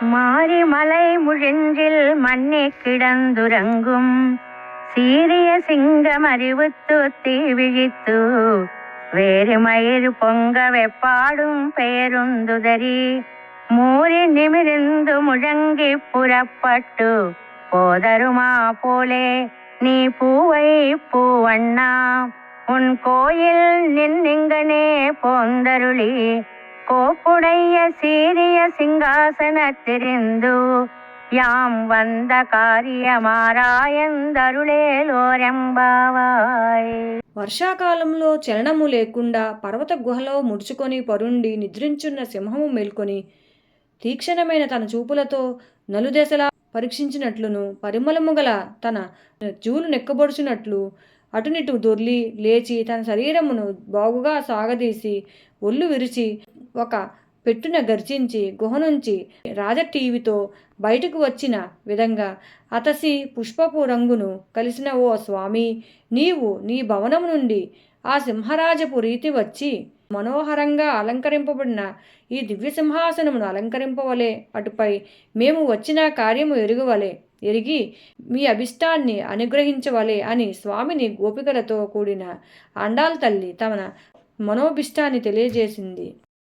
மாரிமலை முழிஞ்சில் மண்ணே கிடந்துறங்கும். சீரிய சிங்கம் அறிவுத்து தீ விழித்து வேறு மயிர் பொங்க வெப்பாடும் பெயருந்துதறி மூறி நிமிர்ந்து முழங்கி புறப்பட்டு போதருமா போலே நீ பூவை பூவண்ணா உன் கோயில் நின்னிங்கனே போந்தருளி. கோப்புடைய சீரிய சிங்காசனத்திரிந்து யாம் வந்த కార్యమారాయందరుళేలోరెంబావాయ్ వర్షాకాలంలో చలనము లేకుండా పర్వత గుహలో ముడుచుకొని పరుండి నిద్రించున్న సింహము మేల్కొని తీక్షణమైన తన చూపులతో నలుదెసలా పరీక్షించినట్లును పరిమళము గల తన జూలు నెక్కబొడుచున్నట్లు అటునిటు దొర్లి లేచి తన శరీరమును బాగుగా సాగదీసి ఒళ్ళు విరిచి ఒక పెట్టున గర్జించి గుహ నుంచి రాజటీవితో బయటకు వచ్చిన విధంగా అతసి పుష్పపు రంగును కలిసిన ఓ స్వామి నీవు నీ భవనం నుండి ఆ సింహరాజపు రీతి వచ్చి మనోహరంగా అలంకరింపబడిన ఈ దివ్య సింహాసనమును అలంకరింపవలే. అటుపై మేము వచ్చిన కార్యము ఎరుగువలే ఎరిగి మీ అభిష్టాన్ని అనుగ్రహించవలే అని స్వామిని గోపికలతో కూడిన అండాల తల్లి తమ మనోభిష్టాన్ని తెలియజేసింది.